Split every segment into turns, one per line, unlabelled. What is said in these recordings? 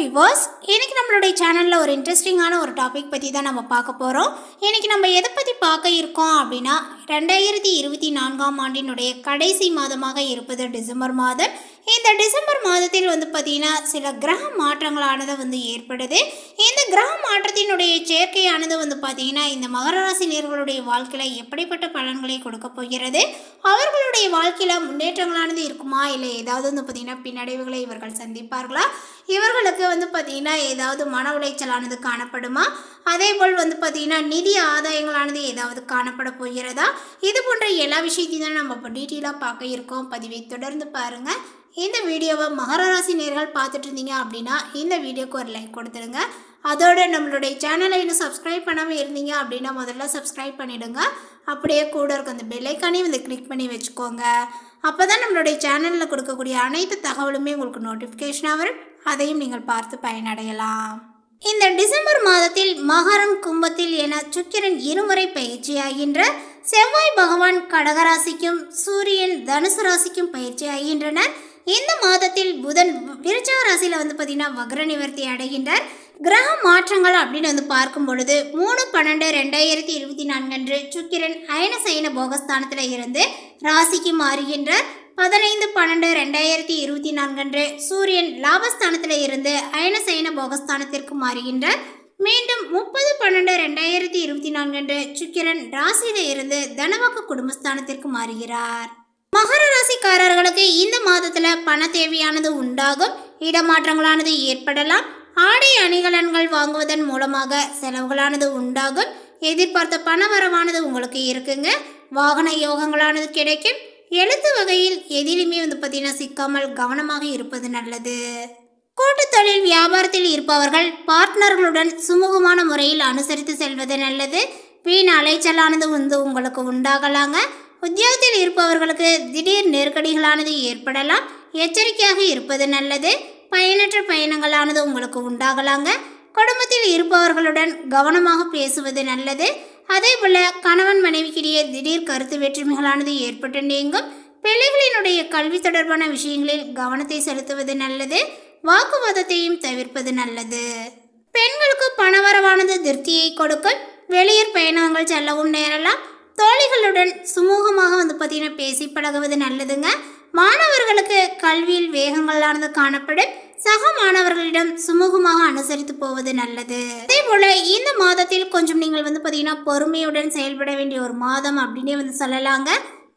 Viewers இன்னைக்கு நம்மளுடைய சேனலில் ஒரு இன்ட்ரெஸ்டிங்கான ஒரு டாபிக் பற்றி தான் நம்ம பார்க்க போகிறோம் இன்னைக்கு நம்ம எதை பற்றி பார்க்க இருக்கோம் அப்படின்னா ரெண்டாயிரத்தி இருபத்தி நான்காம் ஆண்டினுடைய கடைசி மாதமாக இருப்பது டிசம்பர் மாதம். இந்த டிசம்பர் மாதத்தில் வந்து பார்த்திங்கன்னா சில கிரக மாற்றங்களானது வந்து ஏற்படுது. இந்த கிரக மாற்றத்தினுடைய சேர்க்கையானது வந்து பார்த்திங்கன்னா இந்த மகர ராசி நேர்களுடைய வாழ்க்கையில் எப்படிப்பட்ட பலன்களை கொடுக்க போகிறது? அவர்களுடைய வாழ்க்கையில் முன்னேற்றங்களானது இருக்குமா? இல்லை ஏதாவது வந்து பார்த்திங்கன்னா பின்னடைவுகளை இவர்கள் சந்திப்பார்களா? இவர்களுக்கு வந்து பார்த்திங்கன்னா ஏதாவது மன உளைச்சலானது காணப்படுமா? அதே போல் வந்து பார்த்திங்கன்னா நிதி ஆதாயங்களானது ஏதாவது காணப்பட போகிறதா? இது போன்ற எல்லா விஷயத்தையும் தான் நம்ம இப்போ டீட்டெயிலாக பார்க்க இருக்கோம். பதிவை தொடர்ந்து பாருங்கள் இந்த வீடியோவை மகர ராசி நேர்கள் பார்த்துட்டு இருந்தீங்க அப்படின்னா இந்த வீடியோக்கு ஒரு லைக் கொடுத்துருங்க அதோட நம்மளுடைய சேனலை இன்னும் சப்ஸ்கிரைப் பண்ணாமல் இருந்தீங்க அப்படின்னா முதல்ல சப்ஸ்கிரைப் பண்ணிவிடுங்க அப்படியே கூட இருக்க அந்த பெல்லைக்கானே வந்து கிளிக் பண்ணி வச்சுக்கோங்க. அப்போ தான் நம்மளுடைய சேனலில் கொடுக்கக்கூடிய அனைத்து தகவலுமே உங்களுக்கு நோட்டிஃபிகேஷனாக வரும். அதையும் நீங்கள் பார்த்து பயனடையலாம். இந்த டிசம்பர் மாதத்தில் மகரம் கும்பத்தில் என சுக்கிரன் இருமுறை பயிற்சியாகின்ற செவ்வாய் பகவான் கடகராசிக்கும் சூரியன் தனுசு ராசிக்கும் பயிற்சியாகின்றனர். இந்த மாதத்தில் புதன் விருச்சக ராசியில் வந்து பார்த்திங்கன்னா வக்ர நிவர்த்தி அடைகின்றார். கிரக மாற்றங்கள் அப்படின்னு வந்து பார்க்கும் பொழுது மூணு பன்னெண்டு ரெண்டாயிரத்தி இருபத்தி நான்கன்று சுக்கிரன் அயன சயன போகஸ்தானத்தில் இருந்து ராசிக்கு மாறுகின்றார். பதினைந்து பன்னெண்டு ரெண்டாயிரத்தி இருபத்தி நான்கன்று சூரியன் லாபஸ்தானத்தில் இருந்து அயன சயன போகஸ்தானத்திற்கு மாறுகின்றார். மீண்டும் முப்பது பன்னெண்டு ரெண்டாயிரத்தி இருபத்தி நான்கன்று சுக்கிரன் ராசியில் இருந்து தனவக்க குடும்பஸ்தானத்திற்கு மாறுகிறார். மகர ராசிக்காரர்களுக்கு இந்த மாதத்துல பண தேவையானது உண்டாகும் இடமாற்றங்களானது ஏற்படலாம் ஆடை அணிகலன்கள் வாங்குவதன் மூலமாக செலவுகளானது உண்டாகும் எதிர்பார்த்த பண வரவானது உங்களுக்கு இருக்குங்க. வாகன யோகங்களானது கிடைக்கும். எழுத்து வகையில் எதிலுமே வந்து பார்த்தீங்கன்னா சிக்காமல் கவனமாக இருப்பது நல்லது. கூட்டு தொழில் வியாபாரத்தில் இருப்பவர்கள் பார்ட்னர்களுடன் சுமூகமான முறையில் அனுசரித்து செல்வது நல்லது. வீண் அலைச்சலானது வந்து உங்களுக்கு உண்டாகலாங்க. உத்தியோகத்தில் இருப்பவர்களுக்கு திடீர் நெருக்கடிகளானது ஏற்படலாம். எச்சரிக்கையாக இருப்பது நல்லது. பயனற்ற பயணங்களானது உங்களுக்கு உண்டாகலாங்க. குடும்பத்தில் இருப்பவர்களுடன் கவனமாக பேசுவது நல்லது. அதே போல கணவன் மனைவிக்கிடையே திடீர் கருத்து வேற்றுமைகளானது ஏற்பட்டு நீங்கும். பிள்ளைகளினுடைய கல்வி தொடர்பான விஷயங்களில் கவனத்தை செலுத்துவது நல்லது. வாக்குவாதத்தையும் தவிர்ப்பது நல்லது. பெண்களுக்கு பணவரவானது திருப்தியை கொடுக்கும். வெளியூர் பயணங்கள் செல்லவும் நேரலாம். தோழிகளுடன் சுமூகமாக வந்து பார்த்தீங்கன்னா பேசி பழகுவது நல்லதுங்க. மாணவர்களுக்கு கல்வியில் வேகங்களானது காணப்படும். சக மாணவர்களிடம் சுமூகமாக அனுசரித்து போவது நல்லது. அதே போல இந்த மாதத்தில் கொஞ்சம் நீங்கள் வந்து பார்த்தீங்கன்னா பொறுமையுடன் செயல்பட வேண்டிய ஒரு மாதம் அப்படின்னே வந்து சொல்லலாங்க.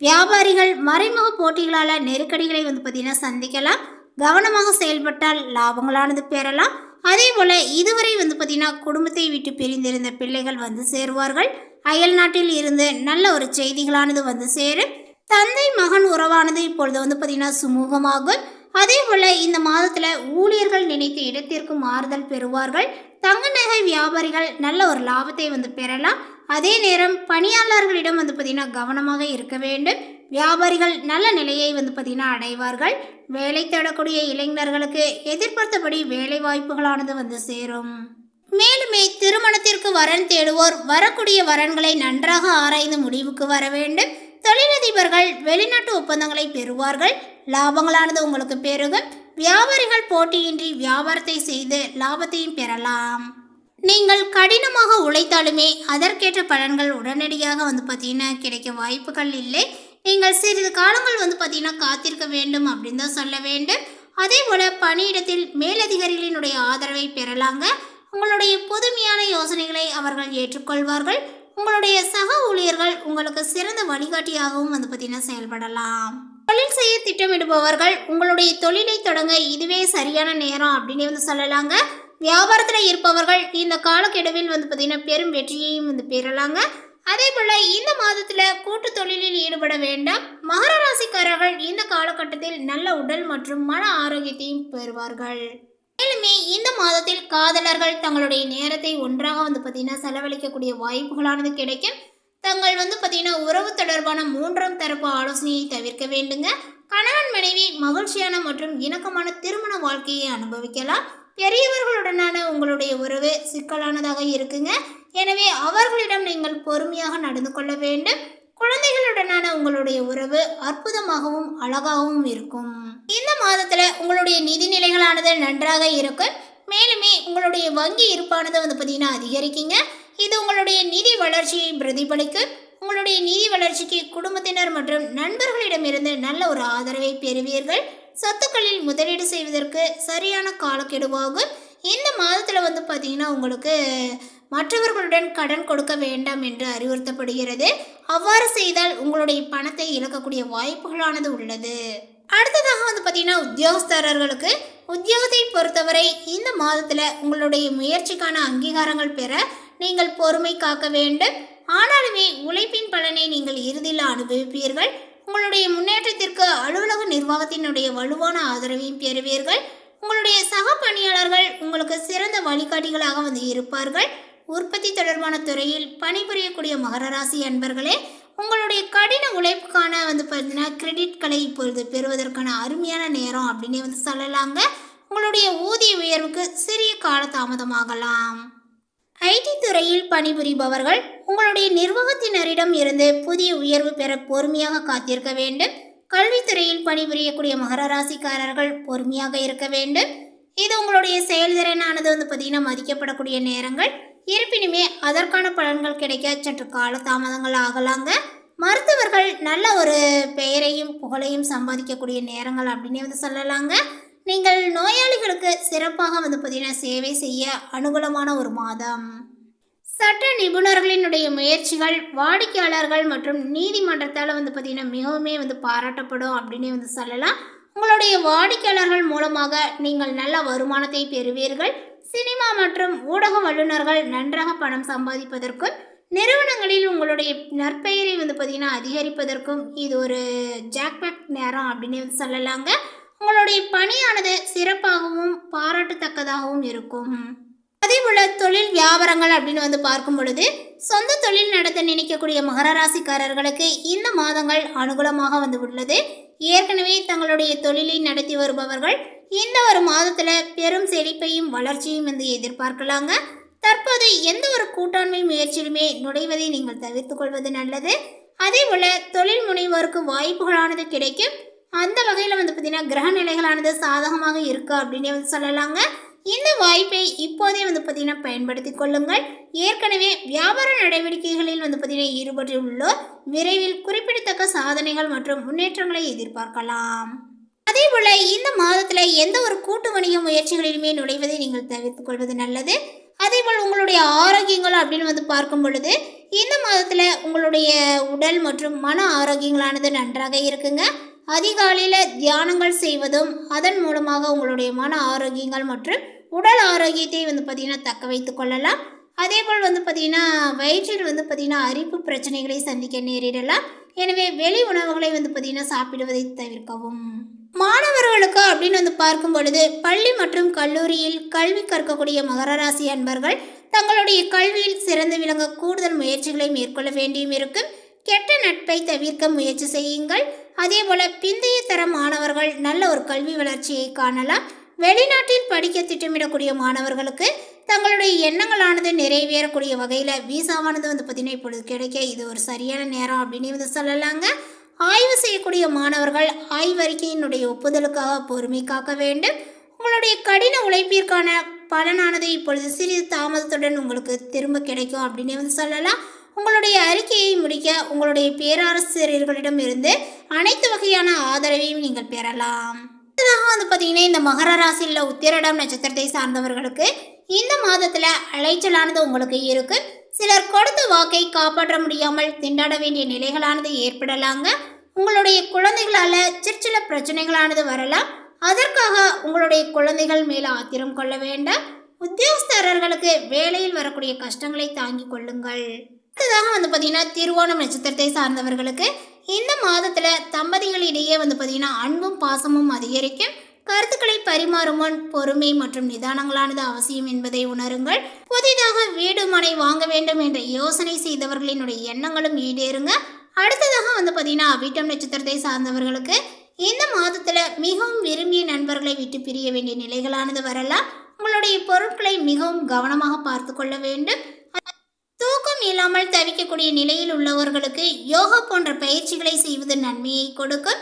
வியாபாரிகள் மறைமுக போட்டிகளால் நெருக்கடிகளை வந்து பார்த்தீங்கன்னா சந்திக்கலாம். கவனமாக செயல்பட்டால் லாபங்களானது பெறலாம். அதே போல் இதுவரை வந்து பார்த்திங்கன்னா குடும்பத்தை விட்டு பிரிந்திருந்த பிள்ளைகள் வந்து சேருவார்கள். அயல் நாட்டில் இருந்து நல்ல ஒரு செய்திகளானது வந்து சேரும். தந்தை மகன் உறவானது இப்பொழுது வந்து பார்த்திங்கன்னா சுமூகமாகும். அதே போல் இந்த மாதத்தில் ஊழியர்கள் நினைத்த இடத்திற்கு மாறுதல் பெறுவார்கள். தங்க நகை வியாபாரிகள் நல்ல ஒரு லாபத்தை வந்து பெறலாம். அதே நேரம் பணியாளர்களிடம் வந்து பார்த்திங்கன்னா கவனமாக இருக்க வேண்டும். வியாபாரிகள் நல்ல நிலையை வந்து பார்த்திங்கன்னா அடைவார்கள். வேலை தேடக்கூடிய இளைஞர்களுக்கு எதிர்பார்த்தபடி வேலை வாய்ப்புகளானது வந்து சேரும். மேலுமே திருமணத்திற்கு வரன் தேடுவோர் வரக்கூடிய வரன்களை நன்றாக ஆராய்ந்து முடிவுக்கு வர வேண்டும். தொழிலதிபர்கள் வெளிநாட்டு ஒப்பந்தங்களை பெறுவார்கள். லாபங்களானது உங்களுக்கு பெருகும். வியாபாரிகள் போட்டியின்றி வியாபாரத்தை செய்து லாபத்தையும் பெறலாம். நீங்கள் கடினமாக உழைத்தாலுமே அதற்கேற்ற பலன்கள் உடனடியாக வந்து பார்த்தீங்கன்னா கிடைக்க வாய்ப்புகள் இல்லை. நீங்கள் சிறிது காலங்கள் வந்து பார்த்தீங்கன்னா காத்திருக்க வேண்டும் அப்படின்னு தான் சொல்ல வேண்டும். அதே போல் பணியிடத்தில் மேலதிகாரிகளினுடைய ஆதரவை பெறலாங்க. உங்களுடைய புதுமையான யோசனைகளை அவர்கள் ஏற்றுக்கொள்வார்கள். உங்களுடைய சக ஊழியர்கள் உங்களுக்கு சிறந்த வழிகாட்டியாகவும் வந்து பார்த்தீங்கன்னா செயல்படலாம். தொழில் செய்ய திட்டமிடுபவர்கள் உங்களுடைய தொழிலை தொடங்க இதுவே சரியான நேரம் அப்படின்னு வந்து சொல்லலாங்க. வியாபாரத்தில் இருப்பவர்கள் இந்த காலக்கெடுவில் வந்து பார்த்தீங்கன்னா பெரும் வெற்றியையும் வந்து பெறலாங்க. அதே போல் இந்த மாதத்தில் கூட்டு தொழிலில் ஈடுபட வேண்டாம். மகர ராசிக்காரர்கள் இந்த காலகட்டத்தில் நல்ல உடல் மற்றும் மன ஆரோக்கியத்தையும் பெறுவார்கள். மேலுமே இந்த மாதத்தில் காதலர்கள் தங்களுடைய நேரத்தை ஒன்றாக வந்து பார்த்தீங்கன்னா செலவழிக்கக்கூடிய வாய்ப்புகளானது கிடைக்கும். தங்கள் வந்து பார்த்தீங்கன்னா உறவு தொடர்பான மூன்றாம் தரப்பு ஆலோசனையை தவிர்க்க வேண்டுங்க. கணவன் மனைவி மகிழ்ச்சியான மற்றும் இணக்கமான திருமண வாழ்க்கையை அனுபவிக்கலாம். பெரியவர்களுடனான உங்களுடைய உறவு சிக்கலானதாக இருக்குங்க. எனவே அவர்களிடம் நீங்கள் பொறுமையாக நடந்து கொள்ள வேண்டும். குழந்தைகளுடனான உங்களுடைய உறவு அற்புதமாகவும் அழகாகவும் இருக்கும். இந்த மாதத்தில் உங்களுடைய நிதிநிலைகளானது நன்றாக இருக்கும். மேலுமே உங்களுடைய வங்கி இருப்பானது வந்து பார்த்தீங்கன்னா அதிகரிக்குங்க. இது உங்களுடைய நிதி வளர்ச்சியை பிரதிபலிக்கும். உங்களுடைய நிதி வளர்ச்சிக்கு குடும்பத்தினர் மற்றும் நண்பர்களிடமிருந்து நல்ல ஒரு ஆதரவை பெறுவீர்கள். சொத்துக்களில் முதலீடு செய்வதற்கு சரியான காலக்கெடுவாகும். இந்த மாதத்தில் வந்து பார்த்தீங்கன்னா உங்களுக்கு மற்றவர்களுடன் கடன் கொடுக்க வேண்டாம் என்று அறிவுறுத்தப்படுகிறது. அவ்வாறு செய்தால் உங்களுடைய பணத்தை இழக்கக்கூடிய வாய்ப்புகளானது உள்ளது. அடுத்ததாக வந்து பார்த்தீங்கன்னா உத்தியோகஸ்தரர்களுக்கு உத்தியோகத்தை பொறுத்தவரை இந்த மாதத்தில் உங்களுடைய முயற்சிக்கான அங்கீகாரங்கள் பெற நீங்கள் பொறுமை காக்க வேண்டும். ஆனாலுமே உழைப்பின் பலனை நீங்கள் இறுதியில் அனுபவிப்பீர்கள். உங்களுடைய முன்னேற்றத்திற்கு அலுவலக நிர்வாகத்தினுடைய வலுவான ஆதரவையும் பெறுவீர்கள். உங்களுடைய சக பணியாளர்கள் உங்களுக்கு சிறந்த வழிகாட்டிகளாக வந்து இருப்பார்கள். உற்பத்தி தொடர்பான துறையில் பணிபுரியக்கூடிய மகர ராசி அன்பர்களே உங்களுடைய கடின உழைப்புக்கான வந்து பார்த்தீங்கன்னா கிரெடிட்களை இப்பொழுது பெறுவதற்கான அருமையான நேரம் அப்படின்னே வந்து சொல்லலாங்க. உங்களுடைய ஊதிய உயர்வுக்கு சிறிய கால தாமதமாகலாம் ஐடி துறையில் பணிபுரிபவர்கள் உங்களுடைய நிர்வாகத்தினரிடம் இருந்து புதிய உயர்வு பெற பொறுமையாக காத்திருக்க வேண்டும். கல்வித்துறையில் பணிபுரியக்கூடிய மகர ராசிக்காரர்கள் பொறுமையாக இருக்க வேண்டும். இது உங்களுடைய செயல்திறனானது வந்து பார்த்தீங்கன்னா மதிக்கப்படக்கூடிய நேரங்கள். இருப்பினுமே அதற்கான பலன்கள் கிடைக்க சற்று கால தாமதங்கள் ஆகலாங்க. மருத்துவர்கள் நல்ல ஒரு பெயரையும் புகழையும் சம்பாதிக்கக்கூடிய நேரங்கள் அப்படின்னே வந்து சொல்லலாங்க. நீங்கள் நோயாளிகளுக்கு சிறப்பாக வந்து பார்த்தீங்கன்னா சேவை செய்ய அனுகூலமான ஒரு மாதம். சட்ட நிபுணர்களினுடைய முயற்சிகள் வாடிக்கையாளர்கள் மற்றும் நீதிமன்றத்தால் வந்து பார்த்தீங்கன்னா மிகவுமே வந்து பாராட்டப்படும் அப்படின்னே வந்து சொல்லலாம். உங்களுடைய வாடிக்கையாளர்கள் மூலமாக நீங்கள் நல்ல வருமானத்தை பெறுவீர்கள். சினிமா மற்றும் ஊடக வல்லுநர்கள் நன்றாக பணம் சம்பாதிப்பதற்கும் நிறுவனங்களில் உங்களுடைய நற்பெயரை வந்து பார்த்தீங்கன்னா அதிகரிப்பதற்கும் இது ஒரு ஜாக்பேக் நேரம் அப்படின்னு வந்து சொல்லலாங்க. உங்களுடைய பணியானது சிறப்பாகவும் பாராட்டத்தக்கதாகவும் இருக்கும். அதே போல தொழில் வியாபாரங்கள் அப்படின்னு வந்து பார்க்கும் பொழுது சொந்த தொழில் நடத்த நினைக்கக்கூடிய மகர ராசிக்காரர்களுக்கு இந்த மாதங்கள் அனுகூலமாக வந்து உள்ளது. ஏற்கனவே தங்களுடைய தொழிலை நடத்தி வருபவர்கள் இந்த ஒரு மாதத்தில் பெரும் செழிப்பையும் வளர்ச்சியும் வந்து எதிர்பார்க்கலாங்க. தற்போது எந்த ஒரு கூட்டாண்மை முயற்சியிலுமே நுழைவதை நீங்கள் தவிர்த்து கொள்வது நல்லது. அதே போல் தொழில் முனைவோருக்கு வாய்ப்புகளானது கிடைக்கும். அந்த வகையில் வந்து பார்த்தீங்கன்னா கிரக நிலைகளானது சாதகமாக இருக்கு அப்படின்னு வந்து சொல்லலாங்க. இந்த வாய்ப்பை இப்போதே வந்து பார்த்திங்கன்னா பயன்படுத்தி கொள்ளுங்கள். ஏற்கனவே வியாபார நடவடிக்கைகளில் வந்து பார்த்தீங்கன்னா ஈடுபட்டுள்ளோர் விரைவில் குறிப்பிடத்தக்க சாதனைகள் மற்றும் முன்னேற்றங்களை எதிர்பார்க்கலாம். அதே போல இந்த மாதத்தில் எந்த ஒரு கூட்டு வணிக முயற்சிகளிலுமே நுழைவதை நீங்கள் தவிர்த்துக் கொள்வது நல்லது. அதே போல் உங்களுடைய ஆரோக்கியங்கள் அப்படின்னு வந்து பார்க்கும் பொழுது இந்த மாதத்தில் உங்களுடைய உடல் மற்றும் மன ஆரோக்கியங்களானது நன்றாக இருக்குங்க. அதிகாலையில் தியானங்கள் செய்வதும் அதன் மூலமாக உங்களுடைய மன ஆரோக்கியங்கள் மற்றும் உடல் ஆரோக்கியத்தை வந்து பார்த்திங்கன்னா தக்க வைத்து கொள்ளலாம். அதே போல் வந்து பார்த்திங்கன்னா வயிற்றில் வந்து பார்த்திங்கன்னா அரிப்பு பிரச்சனைகளை சந்திக்க நேரிடலாம். எனவே வெளி உணவுகளை வந்து பார்த்திங்கன்னா சாப்பிடுவதை தவிர்க்கவும். மாணவர்களுக்கு அப்படின்னு வந்து பார்க்கும் பொழுது பள்ளி மற்றும் கல்லூரியில் கல்வி கற்கக்கூடிய மகரராசி அன்பர்கள் தங்களுடைய கல்வியில் சிறந்து விளங்க கூடுதல் முயற்சிகளை மேற்கொள்ள வேண்டியும் இருக்கும். கெட்ட நட்பை தவிர்க்க முயற்சி செய்யுங்கள். அதே போல பிந்தைய தர மாணவர்கள் நல்ல ஒரு கல்வி வளர்ச்சியை காணலாம். வெளிநாட்டில் படிக்க திட்டமிடக்கூடிய மாணவர்களுக்கு தங்களுடைய எண்ணங்களானது நிறைவேறக்கூடிய வகையில் வீசாவானது வந்து பார்த்தீங்கன்னா இப்பொழுது கிடைக்க இது ஒரு சரியான நேரம் அப்படின்னு வந்து சொல்லலாங்க. ஆய்வு செய்யக்கூடிய மாணவர்கள் ஆய்வறிக்கையினுடைய ஒப்புதலுக்காக பொறுமை காக்க வேண்டும். உங்களுடைய கடின உழைப்பிற்கான பலனானது இப்பொழுது சிறிது தாமதத்துடன் உங்களுக்கு திரும்ப கிடைக்கும் அப்படின்னு வந்து சொல்லலாம். உங்களுடைய அறிக்கையை முடிக்க உங்களுடைய பேராசிரியர்களிடம் இருந்து அனைத்து வகையான ஆதரவையும் நீங்கள் பெறலாம். அடுத்ததாக வந்து பார்த்தீங்கன்னா இந்த மகர ராசியில் உத்திரடம் நட்சத்திரத்தை சார்ந்தவர்களுக்கு இந்த மாதத்தில் அலைச்சலானது உங்களுக்கு இருக்குது சிலர் கொடுத்த வாக்கை காப்பாற்ற முடியாமல் திண்டாட வேண்டிய நிலைகளானது ஏற்படலாங்க. உங்களுடைய குழந்தைகளால் சிற்சில பிரச்சனைகளானது வரலாம். அதற்காக உங்களுடைய குழந்தைகள் மேலே ஆத்திரம் கொள்ள வேண்டாம். உத்தியோகஸ்தரர்களுக்கு வேலையில் வரக்கூடிய கஷ்டங்களை தாங்கிக் கொள்ளுங்கள். அடுத்ததாக வந்து பார்த்தீங்கன்னா திருவோணம் நட்சத்திரத்தை சார்ந்தவர்களுக்கு இந்த மாதத்தில் தம்பதிகளிடையே வந்து பார்த்தீங்கன்னா அன்பும் பாசமும் அதிகரிக்கும். கருத்துக்களை பரிமாறும் முன் பொறுமை மற்றும் நிதானங்களானது அவசியம் என்பதை உணருங்கள். புதிதாக வீடு மனை வாங்க வேண்டும் என்ற யோசனை செய்தவர்களினுடைய எண்ணங்களும் ஈடேறுங்க. அடுத்ததாக வந்து பார்த்தீங்கன்னா அவிட்டம் நட்சத்திரத்தை சார்ந்தவர்களுக்கு இந்த மாதத்தில் மிகவும் விரும்பிய நண்பர்களை விட்டு பிரிய வேண்டிய நிலைகளானது வரலாம். உங்களுடைய பொருட்களை மிகவும் கவனமாக பார்த்து கொள்ள வேண்டும். தூக்கம் இல்லாமல் தவிக்கக்கூடிய நிலையில் உள்ளவர்களுக்கு யோகா போன்ற பயிற்சிகளை செய்வது நன்மையை கொடுக்கும்.